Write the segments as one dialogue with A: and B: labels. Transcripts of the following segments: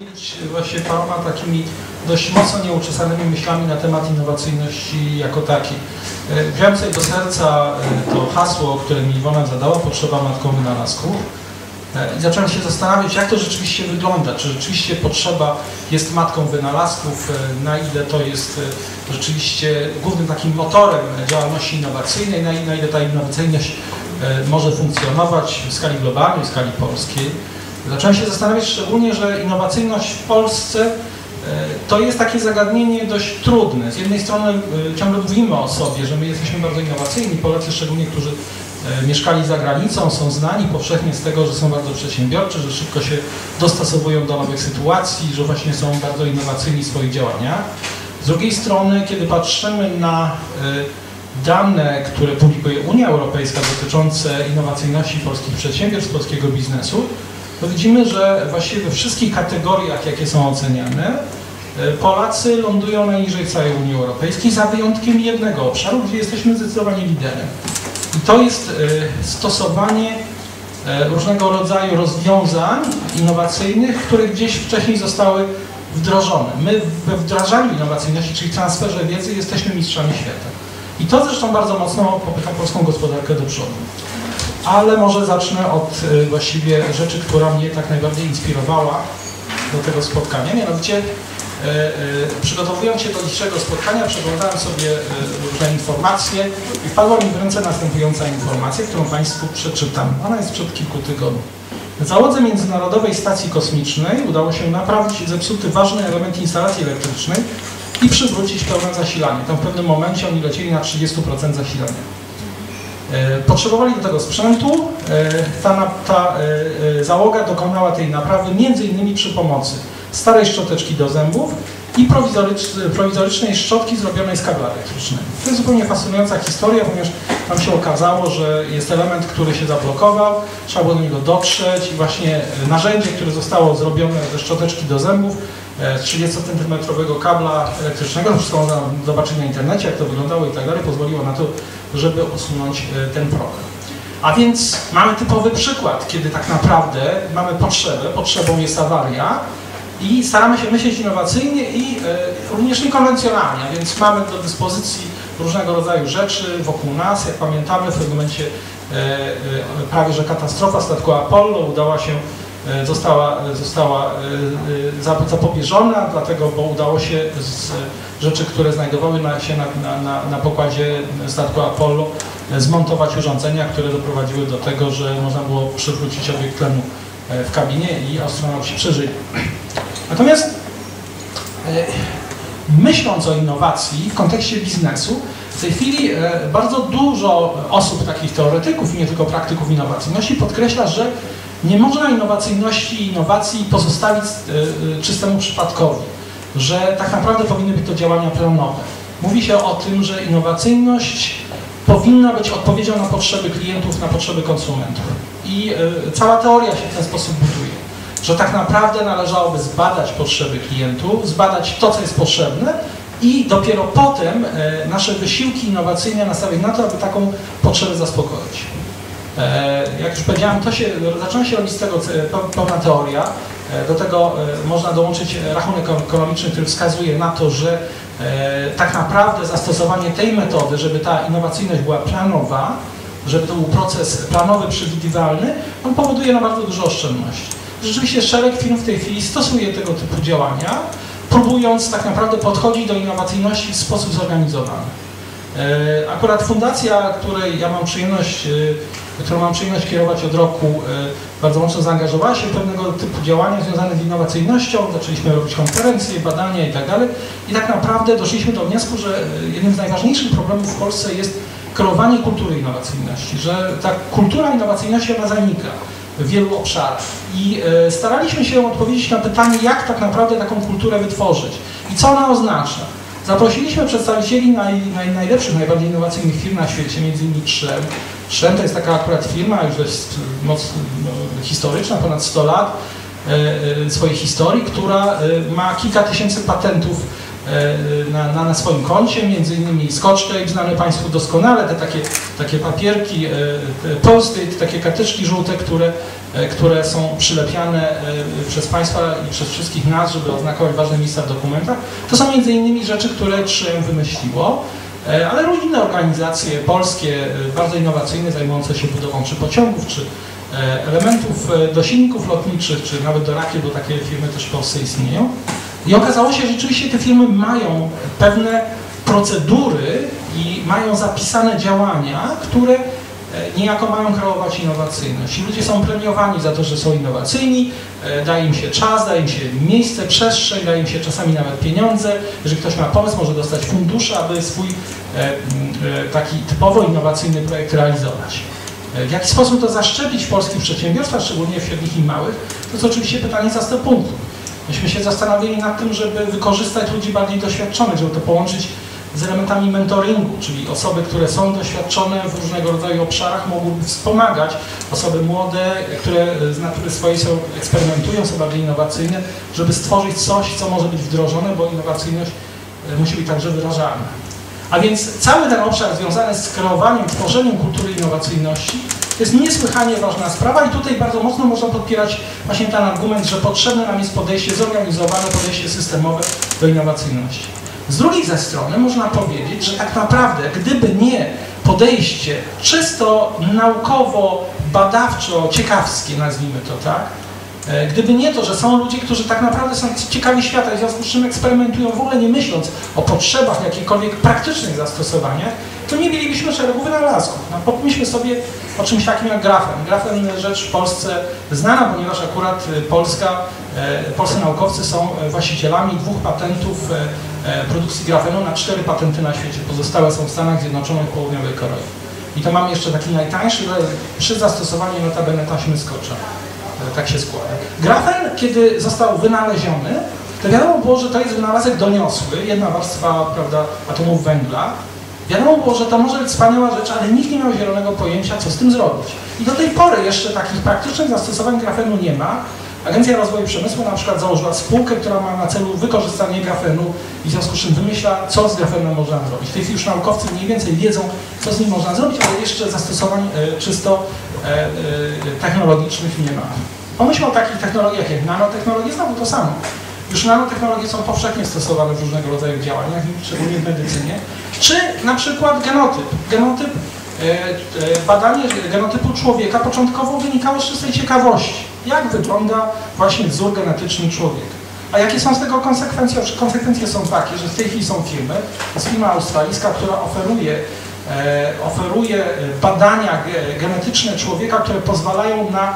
A: powiedzieć właśnie paroma takimi dość mocno nieuczesanymi myślami na temat innowacyjności jako takiej. E, wziąłem sobie do serca e, to hasło, które mi Iwona zadała, potrzeba matką wynalazków. E, I zacząłem się zastanawiać, jak to rzeczywiście wygląda, czy rzeczywiście potrzeba jest matką wynalazków, na ile to jest rzeczywiście głównym takim motorem działalności innowacyjnej, na ile ta innowacyjność może funkcjonować w skali globalnej, w skali polskiej. Zacząłem się zastanawiać szczególnie, że innowacyjność w Polsce e, to jest takie zagadnienie dość trudne. Z jednej strony e, ciągle mówimy o sobie, że my jesteśmy bardzo innowacyjni, Polacy szczególnie, którzy e, mieszkali za granicą, są znani powszechnie z tego, że są bardzo przedsiębiorczy, że szybko się dostosowują do nowych sytuacji, że właśnie są bardzo innowacyjni w swoich działaniach. Z drugiej strony, kiedy patrzymy na dane, które publikuje Unia Europejska dotyczące innowacyjności polskich przedsiębiorstw, polskiego biznesu, to widzimy, że właściwie we wszystkich kategoriach, jakie są oceniane, e, Polacy lądują najniżej całej Unii Europejskiej, za wyjątkiem jednego obszaru, gdzie jesteśmy zdecydowanie liderem. I to jest e, stosowanie e, różnego rodzaju rozwiązań innowacyjnych, które gdzieś wcześniej zostały wdrożone. My we wdrażaniu innowacyjności, czyli transferze wiedzy, jesteśmy mistrzami świata. I to zresztą bardzo mocno popycha polską gospodarkę do przodu ale może zacznę od y, właściwie rzeczy, która mnie tak najbardziej inspirowała do tego spotkania. Mianowicie y, y, przygotowując się do dzisiejszego spotkania, przeglądałem sobie różne informacje i wpadła mi w ręce następująca informacja, którą Państwu przeczytam. Ona jest przed kilku tygodni. Załodze Międzynarodowej Stacji Kosmicznej udało się naprawić zepsuty ważny element instalacji elektrycznej i przywrócić pełne zasilanie. Tam w pewnym momencie oni lecieli na 30% zasilania. E, potrzebowali do tego sprzętu. E, ta, ta e, załoga dokonała tej naprawy innymi przy pomocy starej szczoteczki do zębów i prowizorycznej szczotki zrobionej z kabla elektrycznego. To jest zupełnie fascynująca historia, ponieważ tam się okazało, że jest element, który się zablokował, trzeba było do niego dotrzeć i właśnie narzędzie, które zostało zrobione ze szczoteczki do zębów, z 30 cm kabla elektrycznego, wszystko można zobaczyć na internecie, jak to wyglądało i tak dalej, pozwoliło na to żeby usunąć e, ten problem. A więc mamy typowy przykład, kiedy tak naprawdę mamy potrzebę, potrzebą jest awaria i staramy się myśleć innowacyjnie i e, również niekonwencjonalnie, a więc mamy do dyspozycji różnego rodzaju rzeczy wokół nas. Jak pamiętamy, w pewnym momencie e, prawie że katastrofa statku Apollo udała się została, została e, e, zapobieżona, dlatego, bo udało się z rzeczy, które znajdowały się na, na, na pokładzie statku Apollo, zmontować urządzenia, które doprowadziły do tego, że można było przywrócić obiekt tlenu w kabinie i astronauci przeżyli. Natomiast myśląc o innowacji w kontekście biznesu, w tej chwili bardzo dużo osób, takich teoretyków i nie tylko praktyków innowacyjności podkreśla, że nie można innowacyjności i innowacji pozostawić e, e, czystemu przypadkowi, że tak naprawdę powinny być to działania planowe. Mówi się o tym, że innowacyjność powinna być odpowiedzią na potrzeby klientów, na potrzeby konsumentów. I e, cała teoria się w ten sposób buduje, że tak naprawdę należałoby zbadać potrzeby klientów, zbadać to, co jest potrzebne i dopiero potem nasze wysiłki innowacyjne nastawić na to, aby taką potrzebę zaspokoić. E, jak już powiedziałem, to się, zaczyna się robić z tego pełna teoria. E, do tego e, można dołączyć rachunek ekonomiczny, który wskazuje na to, że tak naprawdę zastosowanie tej metody, żeby ta innowacyjność była planowa, żeby to był proces planowy, przewidywalny, on powoduje na bardzo dużo oszczędności. Rzeczywiście szereg firm w tej chwili stosuje tego typu działania, próbując tak naprawdę podchodzić do innowacyjności w sposób zorganizowany. Akurat fundacja, której ja mam przyjemność którą mam przyjemność kierować od roku, e, bardzo mocno zaangażowała się w pewnego typu działania związane z innowacyjnością. Zaczęliśmy robić konferencje, badania itd. Tak I tak naprawdę doszliśmy do wniosku, że e, jednym z najważniejszych problemów w Polsce jest kreowanie kultury innowacyjności, że ta kultura innowacyjności ona zanika w wielu obszarach. I e, staraliśmy się odpowiedzieć na pytanie, jak tak naprawdę taką kulturę wytworzyć i co ona oznacza. Zaprosiliśmy przedstawicieli naj, naj, najlepszych, najbardziej innowacyjnych firm na świecie, między innymi Trzem. Trzem to jest taka akurat firma, już jest mocno no, historyczna, ponad 100 lat e, e, swojej historii, która e, ma kilka tysięcy patentów na, na, na swoim koncie, między innymi Scotch znane Państwu doskonale, te takie, takie papierki, post-it, takie karteczki żółte, które, które są przylepiane przez Państwa i przez wszystkich nas, żeby oznakować ważne miejsca w dokumentach. To są między innymi rzeczy, które 3M wymyśliło. E, ale różne organizacje polskie, e, bardzo innowacyjne, zajmujące się budową czy pociągów, czy e, elementów do silników lotniczych, czy nawet do rakiet, bo takie firmy też w Polsce istnieją. I okazało się, że rzeczywiście te firmy mają pewne procedury i mają zapisane działania, które E, niejako mają kreować innowacyjność. I ludzie są premiowani za to, że są innowacyjni, e, daje im się czas, daje im się miejsce, przestrzeń, daje im się czasami nawet pieniądze. Jeżeli ktoś ma pomysł, może dostać fundusze, aby swój e, taki typowo innowacyjny projekt realizować. W jaki sposób to zaszczepić w polskich przedsiębiorstwach, szczególnie w średnich i małych, to jest oczywiście pytanie za 100 punktów. Myśmy się zastanawiali nad tym, żeby wykorzystać ludzi bardziej doświadczonych, żeby to połączyć z elementami mentoringu, czyli osoby, które są doświadczone w różnego rodzaju obszarach mogłyby wspomagać osoby młode, które z natury swojej są, eksperymentują, są bardziej innowacyjne, żeby stworzyć coś, co może być wdrożone, bo innowacyjność e, musi być także wyrażalna. A więc cały ten obszar związany z kreowaniem, tworzeniem kultury innowacyjności to jest niesłychanie ważna sprawa i tutaj bardzo mocno można podpierać właśnie ten argument, że potrzebne nam jest podejście zorganizowane, podejście systemowe do innowacyjności. Z drugiej ze strony można powiedzieć, że tak naprawdę gdyby nie podejście czysto naukowo, badawczo, ciekawskie, nazwijmy to tak, e, Gdyby nie to, że są ludzie, którzy tak naprawdę są ciekawi świata, w związku z czym eksperymentują w ogóle nie myśląc o potrzebach jakichkolwiek praktycznych zastosowaniach, to nie mielibyśmy szeregu wynalazków. No, pomyślmy sobie o czymś takim jak grafen. Grafen rzecz w Polsce znana, ponieważ akurat Polska, e, polscy naukowcy są właścicielami dwóch patentów produkcji grafenu na cztery patenty na świecie. Pozostałe są w Stanach Zjednoczonych, Południowej Korei. I to mam jeszcze taki najtańszy, przy zastosowaniu notabene taśmy skocza. E, tak się składa. Grafen, kiedy został wynaleziony, to wiadomo było, że to jest wynalazek doniosły, jedna warstwa prawda, atomów węgla. Wiadomo było, że to może być wspaniała rzecz, ale nikt nie miał zielonego pojęcia, co z tym zrobić. I do tej pory jeszcze takich praktycznych zastosowań grafenu nie ma, Agencja Rozwoju Przemysłu na przykład założyła spółkę, która ma na celu wykorzystanie grafenu i w związku z czym wymyśla, co z grafenem można zrobić. W tej chwili już naukowcy mniej więcej wiedzą, co z nim można zrobić, ale jeszcze zastosowań e, czysto e, e, technologicznych nie ma. Pomyślmy o takich technologiach jak nanotechnologie, znowu to samo. Już nanotechnologie są powszechnie stosowane w różnego rodzaju działaniach, szczególnie w medycynie. Czy na przykład genotyp. Genotyp badanie genotypu człowieka początkowo wynikało z czystej ciekawości jak wygląda właśnie wzór genetyczny człowieka. A jakie są z tego konsekwencje? Konsekwencje są takie, że w tej chwili są firmy, jest firma australijska, która oferuje, e, oferuje badania genetyczne człowieka, które pozwalają na e,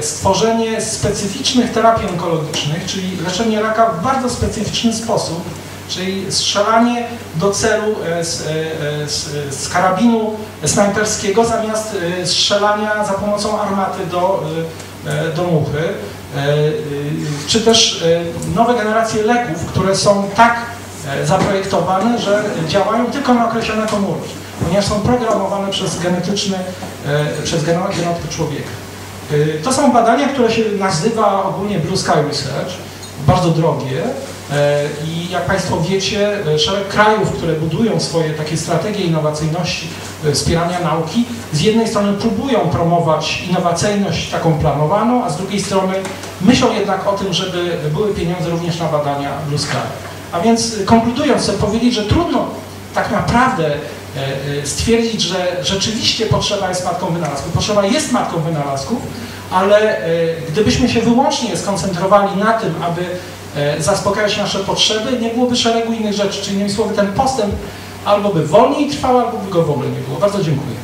A: stworzenie specyficznych terapii onkologicznych, czyli leczenie raka w bardzo specyficzny sposób, czyli strzelanie do celu e, z, e, z, z karabinu snajperskiego zamiast e, strzelania za pomocą armaty do E, do muchy, e, e, czy też nowe generacje leków, które są tak zaprojektowane, że działają tylko na określone komórki, ponieważ są programowane przez genetyczny, przez genotyp człowieka. To są badania, które się nazywa ogólnie Blue Sky Research, bardzo drogie, E, I jak Państwo wiecie, e, szereg krajów, które budują swoje takie strategie innowacyjności, wspierania nauki, z jednej strony próbują promować innowacyjność taką planowaną, a z drugiej strony myślą jednak o tym, żeby były pieniądze również na badania Blue Sky. A więc konkludując, chcę powiedzieć, że trudno tak naprawdę stwierdzić, że rzeczywiście potrzeba jest matką wynalazków. Potrzeba jest matką wynalazków, ale gdybyśmy się wyłącznie skoncentrowali na tym, aby E, zaspokajać nasze potrzeby, nie byłoby szeregu innych rzeczy. Czyli innymi słowy ten postęp albo by wolniej trwał, albo by go w ogóle nie było. Bardzo dziękuję.